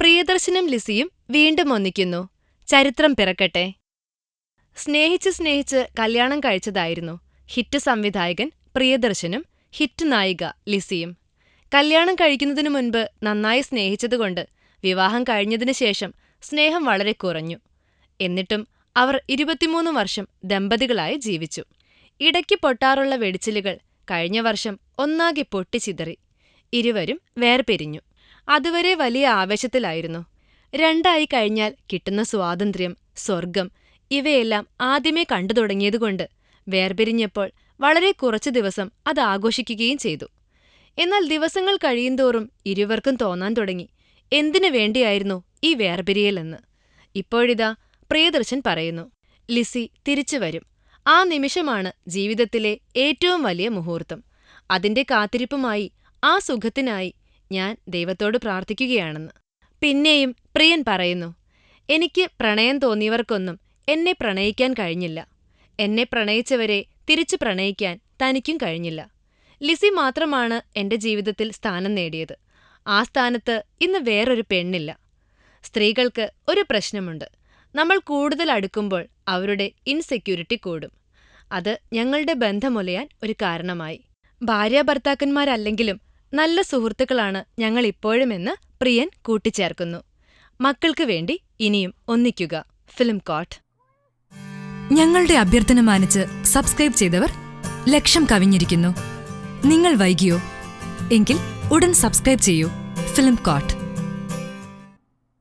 പ്രിയദർശനും ലിസിയും വീണ്ടും ഒന്നിക്കുന്നു. ചരിത്രം പിറക്കട്ടെ. സ്നേഹിച്ച് സ്നേഹിച്ച് കല്യാണം കഴിച്ചതായിരുന്നു ഹിറ്റ് സംവിധായകൻ പ്രിയദർശനും ഹിറ്റ് നായിക ലിസിയും. കല്യാണം കഴിക്കുന്നതിനു മുൻപ് നന്നായി സ്നേഹിച്ചതുകൊണ്ട് വിവാഹം കഴിഞ്ഞതിനു ശേഷം സ്നേഹം വളരെ കുറഞ്ഞു. എന്നിട്ടും അവർ ഇരുപത്തിമൂന്ന് വർഷം ദമ്പതികളായി ജീവിച്ചു. ഇടയ്ക്ക് പൊട്ടാറുള്ള വെടിച്ചിലുകൾ കഴിഞ്ഞ വർഷം ഒന്നാകെ പൊട്ടിച്ചിതറി. ഇരുവരും വേർപിരിഞ്ഞു. അതുവരെ വലിയ ആവേശത്തിലായിരുന്നു. രണ്ടായി കഴിഞ്ഞാൽ കിട്ടുന്ന സ്വാതന്ത്ര്യം സ്വർഗം ഇവയെല്ലാം ആദ്യമേ കണ്ടു തുടങ്ങിയതുകൊണ്ട് വേർപിരിഞ്ഞപ്പോൾ വളരെ കുറച്ചു ദിവസം അത് ആഘോഷിക്കുകയും ചെയ്തു. എന്നാൽ ദിവസങ്ങൾ കഴിയുന്തോറും ഇരുവർക്കും തോന്നാൻ തുടങ്ങി. എന്തിനു വേണ്ടിയായിരുന്നു ഈ വേർപിരിയലെന്ന്? ഇപ്പോഴിതാ പ്രിയദർശൻ പറയുന്നു. ലിസി തിരിച്ചു വരും. ആ നിമിഷമാണ് ജീവിതത്തിലെ ഏറ്റവും വലിയ മുഹൂർത്തം. അതിന്റെ കാത്തിരിപ്പുമായി ആ സുഖത്തിനായി ഞാൻ ദൈവത്തോട് പ്രാർത്ഥിക്കുകയാണെന്ന്. പിന്നെയും പ്രിയൻ പറയുന്നു എനിക്ക് പ്രണയം തോന്നിയവർക്കൊന്നും എന്നെ പ്രണയിക്കാൻ കഴിഞ്ഞില്ല. എന്നെ പ്രണയിച്ചവരെ തിരിച്ചു പ്രണയിക്കാൻ തനിക്കും കഴിഞ്ഞില്ല. ലിസി മാത്രമാണ് എന്റെ ജീവിതത്തിൽ സ്ഥാനം നേടിയത്. ആ സ്ഥാനത്ത് ഇന്ന് വേറൊരു പെണ്ണില്ല. സ്ത്രീകൾക്ക് ഒരു പ്രശ്നമുണ്ട്. നമ്മൾ കൂടുതൽ അടുക്കുമ്പോൾ അവരുടെ ഇൻസെക്യൂരിറ്റി കൂടും. അത് ഞങ്ങളുടെ ബന്ധമൊലയാൻ ഒരു കാരണമായി. ഭാര്യാഭർത്താക്കന്മാരല്ലെങ്കിലും നല്ല സുഹൃത്തുക്കളാണ് ഞങ്ങൾ ഇപ്പോഴുമെന്ന് പ്രിയൻ കൂട്ടിച്ചേർക്കുന്നു. മക്കൾക്ക് വേണ്ടി ഇനിയും ഒന്നിക്കുക. Film coat. ഞങ്ങളുടെ അഭ്യർത്ഥന മാനിച്ച് സബ്സ്ക്രൈബ് ചെയ്തവർ ലക്ഷം കവിഞ്ഞിരിക്കുന്നു. നിങ്ങൾ വൈകിയോ? എങ്കിൽ ഉടൻ സബ്സ്ക്രൈബ് ചെയ്യൂ. Film coat.